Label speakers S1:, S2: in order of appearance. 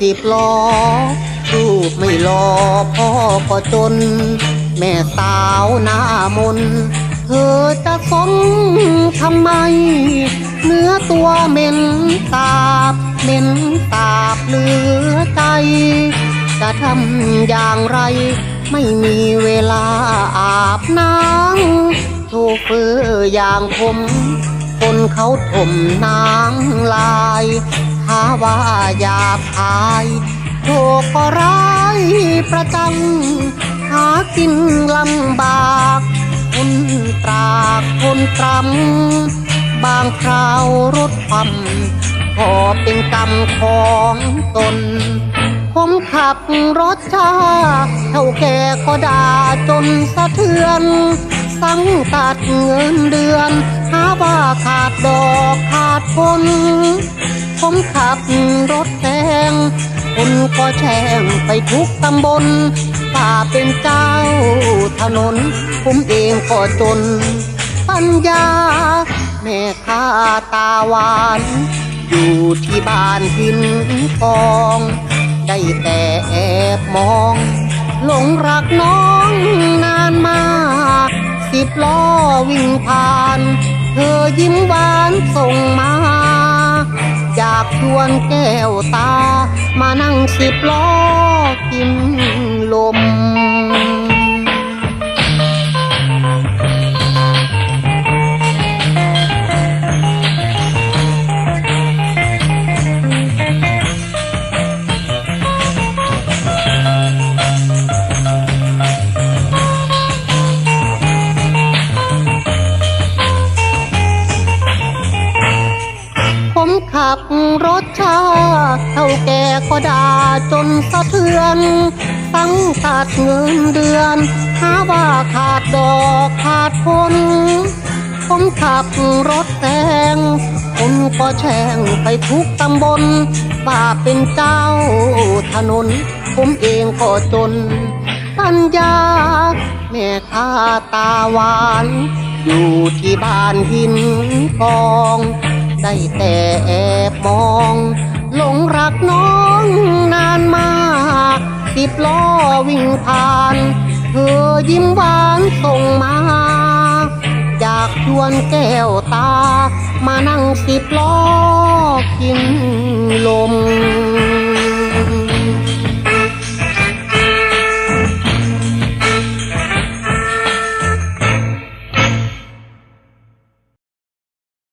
S1: สิบล้อลูกไม่รอพ่อก็จน แม่สาวหน้ามน เธอจะสนทำไม เนื้อตัวเหม็นสาบเหม็นสาบเหลือใจ จะทำอย่างไร ไม่มีเวลาอาบน้ำโชเฟอร์อย่างผม คนเขาถมนางลายหาว่าหยาบคายโชคร้ายประจังหากินลำบากคนตรากคนตรำบางคราวรถความพอเป็นกรรมของตนผมขับรถช้าเท่าแก่ก็ด่าจนสะเทือน สังตัดเงินเดือน หาว่าขาดดอกขาดคนผมขับรถแพงคนก็แช่งไปทุกตำบลป่าเป็นเจ้าถนน ผมเองก็จน ปัญญา แม่ค้าตาหวาน อยู่ที่บ้านหินกอง ได้แต่แอบมอง หลงรักน้อง สิบล้อวิ่งผ่าน เธอยิ้มหวานส่งมาอยากชวนแก้วตา มานั่งสิบล้อกินลม ขับรถชาเท่าแก่ก็ด่าจนสะเทือนสังตัดเงินเดือนหาว่าขาดดอกขาดผลผมขับรถแซงคนก็แช่งไปทุกตำบลป่าเป็นเจ้าถนน ผมเองก็จน ปัญญา แม่ค้าตาหวาน อยู่ที่บ้านหินกอง ได้แต่แอบมอง หลงรักน้องนานมากสิบล้อวิ่งผ่าน เธอยิ้มหวานส่งมาอยากชวนแก้วตา มานั่งสิบล้อกินลม